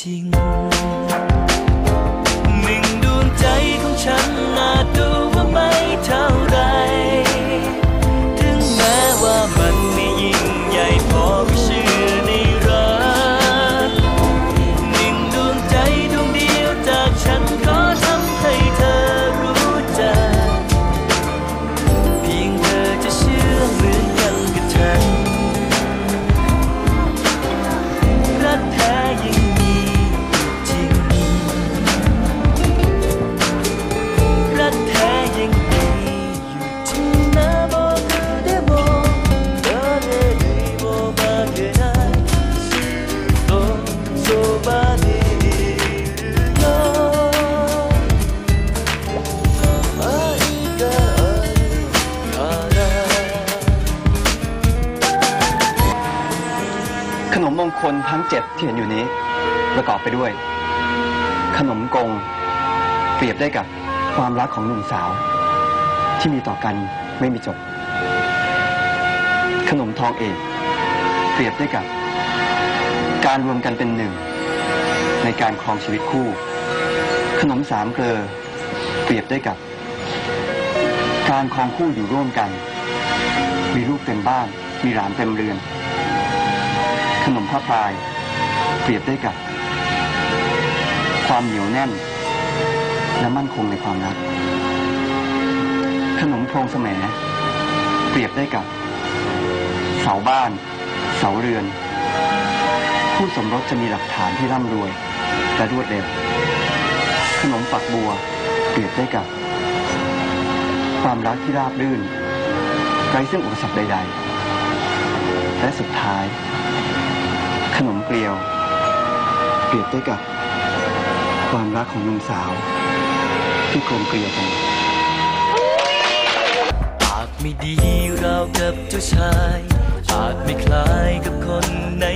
จริ มมงคลทั้งเจ็ดที่เห็นอยู่นี้ ประกอบไปด้วย ขนมกง เปรียบได้กับความรักของหนุ่มสาว ที่มีต่อกันไม่มีจบ ขนมทองเอกเปรียบได้กับ การรวมกันเป็นหนึ่ง ในการครองชีวิตคู่ ขนมสามเกลอเปรียบได้กับ การครองคู่อยู่ร่วมกัน มีลูกเต็มบ้าน มีหลานเต็มเรือน นมผ้าพราย เปรียบได้กับ ความเหนียวแน่น และมั่นคงในความรัก ขนมโพรงแสมเปรียบได้กับ เสาบ้าน เสาเรือนผู้สมรสจะมีหลักฐานที่ร่ำรวยและรวดเร็ว ขนมฝักบัว เปรียบได้กับ ความรักที่ราบรื่นไร้ซึ่งอุปสรรคใด ๆ และสุดท้าย นมเกลียว เปรียบได้กับ ความรักของหนุ่มสาว ที่กลมเกลียวกันปากไม่ดีเรากับเจ้าชาย อาจไม่คล้ายกับคนใน